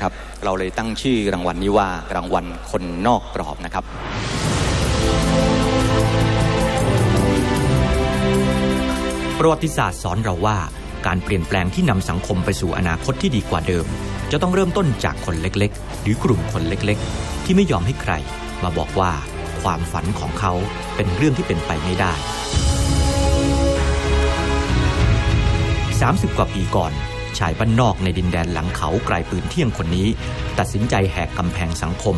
ครับเราเลยตั้งชื่อรางวัลนี้ว่ารางวัลคนนอกกรอบนะครับ ประวัติศาสตร์สอนเราว่า การเปลี่ยนแปลงที่นำสังคมไปสู่อนาคตที่ดีกว่าเดิม จะต้องเริ่มต้นจากคนเล็กๆ หรือกลุ่มคนเล็กๆ ที่ไม่ยอมให้ใคร มาบอกว่าความฝันของเขาเป็นเรื่องที่เป็นไปไม่ได้ 30 กว่าปีก่อน ชายบ้านนอกในดินแดนหลังเขาไกลปืนเที่ยงคนนี้ ตัดสินใจแหกกำแพงสังคม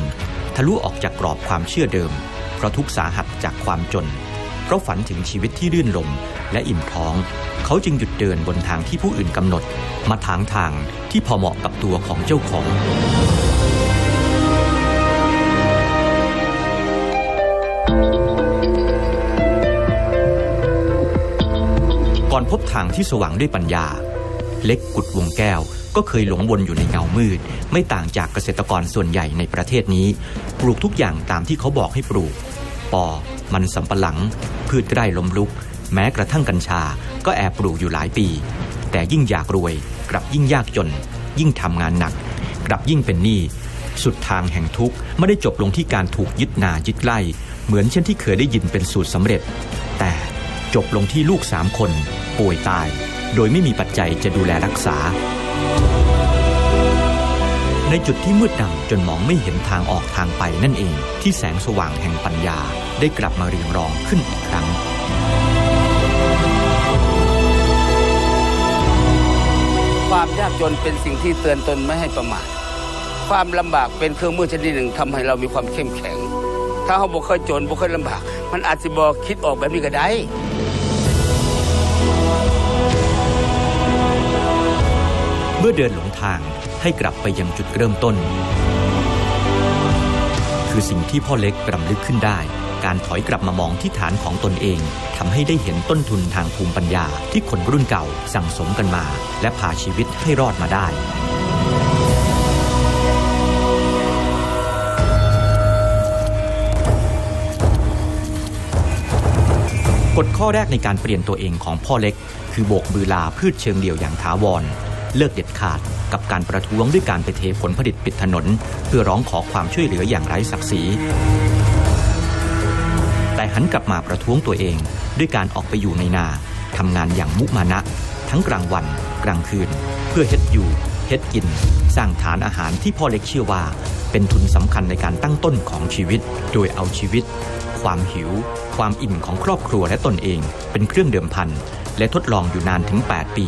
ทะลุออกจากกรอบความเชื่อเดิม เพราะทุกสาหัสจากความจน เพราะฝันถึงชีวิตที่รื่นรมและอิ่มท้อง เขาจึงหยุดเดินบนทางที่ผู้อื่นกำหนด มาทางทางที่พอเหมาะกับตัวของเจ้าของก่อนพบทางที่สว่างด้วยปัญญา เล็กกุดวงแก้ว ก็เคยหลงวนอยู่ในเงามืด ไม่ต่างจากเกษตรกรส่วนใหญ่ในประเทศนี้ ปลูกทุกอย่างตามที่เขาบอกให้ปลูก ปอ มันสำปะหลัง พืชไร่ล้มลุก แม้กระทั่งกัญชา ก็แอบปลูกอยู่หลายปี แต่ยิ่งอยากรวย กลับยิ่งยากจน ยิ่งทำงานหนัก กลับยิ่งเป็นหนี้สุดทางแห่งทุกข์ไม่ได้จบลงที่การถูกยึดนายึดไล่ เหมือนเช่นที่เคยได้ยินเป็นสูตรสำเร็จ แต่จบลงที่ลูกสามคน ป่วยตาย โดยไม่มีปัจจัยจะดูแลรักษา ในจุดที่มืดดำจนมองไม่เห็นทางออกทางไปนั่นเอง ที่แสงสว่างแห่งปัญญาได้กลับมาเรียงรองขึ้นอีกครั้งความยากจนเป็นสิ่งที่เตือนตนไม่ให้ประมาท ความลำบากเป็นเครื่องมือชนิดหนึ่งทำให้เรามีความเข้มแข็ง ถ้าเราบ่เคยจนบ่เคยลำบาก มันอาจจะบ่คิดออกแบบนี้ก็ได้ เมื่อเดินหลงทางให้กลับไปยังจุดเริ่มต้น คือสิ่งที่พ่อเล็กรำลึกขึ้นได้ การถอยกลับมามองที่ฐานของตนเองทำให้ได้เห็นต้นทุนทางภูมิปัญญาที่คนรุ่นเก่าสั่งสมกันมา และพาชีวิตให้รอดมาได้กฎข้อแรกในการเปลี่ยนตัวเองของพ่อเล็ก คือโบกมือลาพืชเชิงเดี่ยวอย่างถาวร เลิกเด็ดขาดกับการประท้วงด้วยการไปเทผลผลิตปิดถนน เพื่อร้องขอความช่วยเหลืออย่างไร้ศักดิ์ศรีแต่หันกลับมาประท้วงตัวเอง ด้วยการออกไปอยู่ในนาทำงานอย่างมุมานะ ทั้งกลางวัน กลางคืน เพื่อเฮ็ดอยู่เฮ็ดกิน สร้างฐานอาหารที่พ่อเล็กเชื่อว่า เป็นทุนสำคัญในการตั้งต้นของชีวิต โดยเอาชีวิต ความหิว ความอิ่มของครอบครัวและตนเอง เป็นเครื่องเดิมพัน และทดลองอยู่นานถึง 8 ปี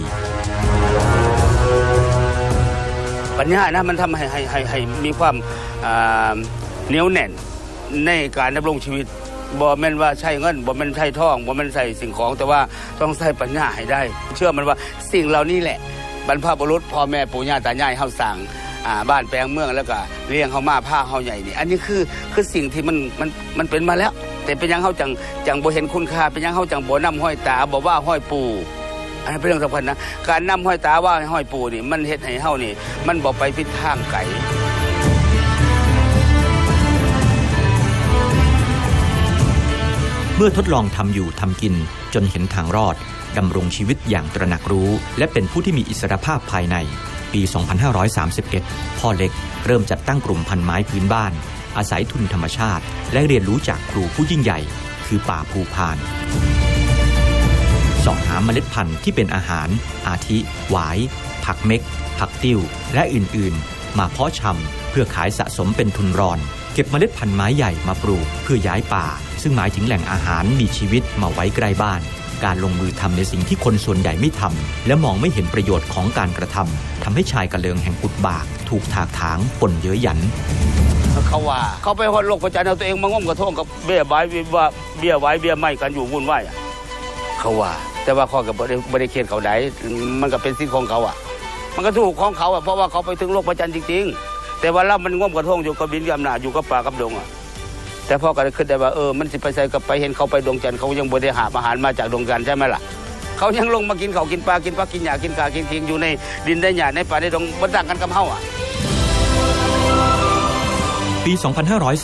ปัญญานะมันทำให้ให้ให้ให้มีความเหนียวแน่นในการดำรงชีวิตบ่แม่นว่าใช้เงินบ่แม่นใช้ทองบ่แม่นใส่สิ่งของ แต่ว่าต้องใช้ปัญญาให้ได้ เชื่อมันว่าสิ่งเหล่านี้แหละ บรรพบุรุษพ่อแม่ปู่ย่าตายายเฮาสั่งอ่าบ้านแปลงเมืองแล้วก็เลี้ยงเฮามาผ้าเฮาใหญ่นี่อันนี้คือคือสิ่งที่มันมันมันเป็นมาแล้ว แต่เป็นยังเฮาจังจังบ่เห็นคุณค่าเป็นยังเฮาจังบ่นำห้อยตาบ่ว่าห้อยปู่ อันนั้เป็นเรื่องสำคัญนะ การนำห้อยตาว่าห้อยปูนี่มันเฮ็ดให้เฮานี่ มันบอกไปพิดทางไก่เมื่อทดลองทำอยู่ทำกินจนเห็นทางรอดดำรงชีวิตอย่างตระหนักรู้ และเป็นผู้ที่มีอิสรภาพภายใน ปี 2531 พ่อเล็กเริ่มจัดตั้งกลุ่มพันไม้พื้นบ้าน อาศัยทุนธรรมชาติ และเรียนรู้จากครูผู้ยิ่งใหญ่ คือป่าภูพาน สอบหาเมล็ดพันธุ์ที่เป็นอาหาร อาทิ หวาย ผักเม็ก ผักติ้ว และอื่น ๆ มาเพาะชำเพื่อขายสะสมเป็นทุนรอน เก็บเมล็ดพันธุ์ไม้ใหญ่มาปลูกเพื่อย้ายป่า ซึ่งหมายถึงแหล่งอาหารมีชีวิตมาไว้ใกล้บ้าน การลงมือทำในสิ่งที่คนส่วนใหญ่ไม่ทำและมองไม่เห็นประโยชน์ของการกระทำทำให้ชายกระเลิงแห่งกุดบาก ถูกถากถางปนเย้ยหยันเขาว่าเขาไปฮอดโลกประจันเอาตัวเองมางมกระท่งกับเบี้ยไว้ว่าเบี้ยไว้เบี้ยไม่กันอยู่วุ่นวายอะ เขาว่า แต่ว่าข้อกับ่ได้บ่ได้เขียนเขาได้มันก็เป็นสิทธิ์ของเขาอะ มันก็ถูกของเขาอะเพราะว่าเขาไปถึงโลกประจันจริง ๆ แต่ว่าเรามันง่วมกระทงอยู่กับบินกับอำนาอยู่กับป่ากับดงอะแต่พ่อก็ได้คิดได้ว่าเออมันสิไปใส่กับไปเห็นเขาไปดวงจันทร์เขายังบ่ได้หารอาหารมาจากดวงจันทร์ใช่ไหมล่ะเขายังลงมากินเขากินปลากินปลากินหญ้ากินกากินทิงอยู่ในดินในหญ้าในป่าในดงบ่ต่างกันกับเฮาอะปี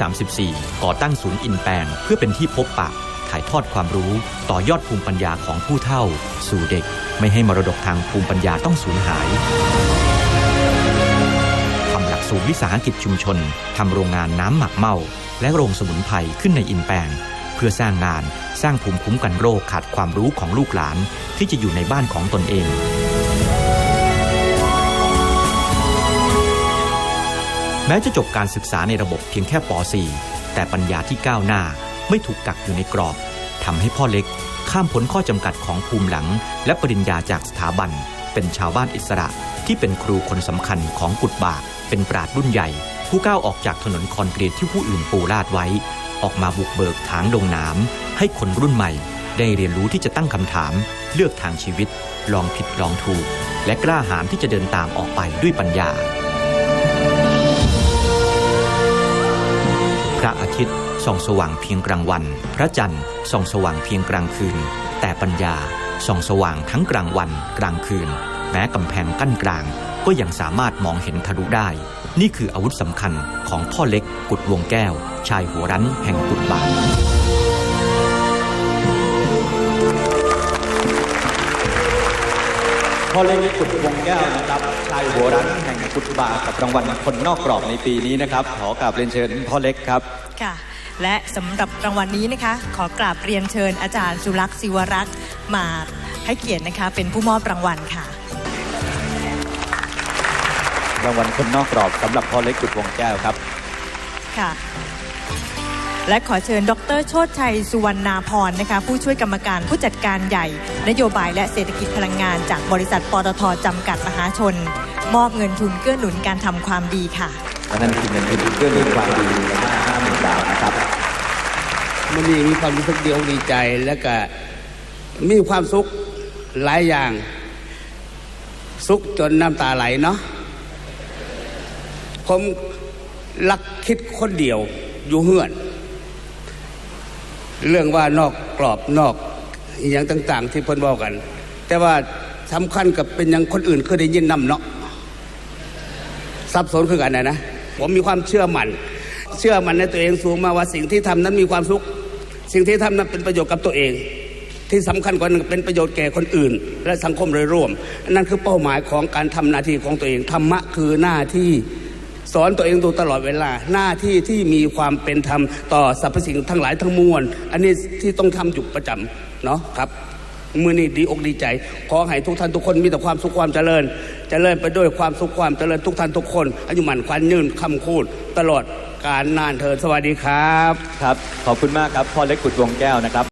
2534 ก่อตั้งศูนย์อินแปงเพื่อเป็นที่พบปะ ถ่ายทอดความรู้ต่อยอดภูมิปัญญาของผู้เฒ่า สู่เด็ก ไม่ให้มรดกทางภูมิปัญญาต้องสูญหายทำหลักศูนย์วิสาหกิจชุมชนทำโรงงานน้ำหมักเมาและโรงสมุนไพรขึ้นในอินแปลงเพื่อสร้างงานสร้างภูมิคุ้มกันโรคขาดความรู้ของลูกหลานที่จะอยู่ในบ้านของตนเองแม้จะจบการศึกษาในระบบเพียงแค่ป .4 แต่ปัญญาที่ก้าวหน้า ไม่ถูกกักอยู่ในกรอบทำให้พ่อเล็กข้ามพ้นข้อจำกัดของภูมิหลัง และปริญญาจากสถาบัน เป็นชาวบ้านอิสระ ที่เป็นครูคนสำคัญของกุดบากเป็นปราดรุ่นใหญ่ ผู้ก้าวออกจากถนนคอนกรีตที่ผู้อื่นปูลาดไว้ ออกมาบุกเบิกทางดงน้ำให้คนรุ่นใหม่ ได้เรียนรู้ที่จะตั้งคำถาม เลือกทางชีวิต ลองผิดลองถูก และกล้าหาญที่จะเดินตามออกไปด้วยปัญญา พระอาทิตย์ ส่องสว่างเพียงกลางวัน พระจันทร์ส่องสว่างเพียงกลางคืน แต่ปัญญาส่องสว่างทั้งกลางวันกลางคืน แม้กำแพงกั้นกลาง ก็ยังสามารถมองเห็นทะลุได้ นี่คืออาวุธสำคัญของพ่อเล็กกุดวงแก้ว ชายหัวรั้นแห่งกุดบากพ่อเล็กกุดวงแก้วนะครับชายหัวรั้นแห่งกุดบากับรางวัลคนนอกกรอบในปีนี้นะครับ ขอกราบเรียนเชิญพ่อเล็กครับค่ะ และสำหรับรางวัลนี้นะคะ ขอกราบเรียนเชิญอาจารย์สุรักษ์ศิวรักษ์มาให้เกียรตินะคะ เป็นผู้มอบรางวัลค่ะ รางวัลคนนอกกรอบสำหรับพ่อเล็กกุดวงแก้วครับค่ะ และขอเชิญ ดรโชติชัยสุวรรณาพรนะคะ ผู้ช่วยกรรมการผู้จัดการใหญ่ นโยบายและเศรษฐกิจพลังงาน จากบริษัทปตทจำกัดมหาชน มอบเงินทุนเกื้อหนุนการทำความดีค่ะและนั่นคือเงินทุนเพื่อหนุนความดีมูลค่าห้าหมื่นบาทนะ ครับมันนี่มีความรู้สึกเดียวดีใจแล้วก็มีความสุขหลายอย่าง สุขจนน้ำตาไหลเนาะผมลักคิดคนเดียวอยู่เฮือน เรื่องว่านอกกรอบนอกอย่างต่าง ๆ ที่เพิ่นบอกกัน แต่ว่าสำคัญกับเป็นอย่างคนอื่นเคยได้ยินนำเนาะซับซ้อนคือกันนะนะผมมีความเชื่อมัน่น เชื่อมันในตัวเองสูงมาว่าสิ่งที่ทำนั้นมีความสุข สิ่งที่ทำนั้นเป็นประโยชน์กับตัวเอง ที่สำคัญกว่านั้นเป็นประโยชน์แก่คนอื่น และสังคมโดยรวม นั่นคือเป้าหมายของการทำหน้าที่ของตัวเองธรรมะคือหน้าที่สอนตัวเองดูตลอดเวลาหน้าที่ที่มีความเป็นธรรมต่อสรรพสิ่งทั้งหลายทั้งมวล อันนี้ที่ต้องทำอยู่ประจำเนาะครับมือนี้ดีอกดีใจ ขอให้ทุกท่านทุกคนมีแต่ความสุขความเจริญ เจริญไปด้วยความสุขความเจริญทุกท่านทุกคน อายุหมันควันยืนคำคูดตลอดการนานเทินสวัสดีครับ ครับ ขอบคุณมากครับพ่อเล็กกุดวงแก้วนะครับ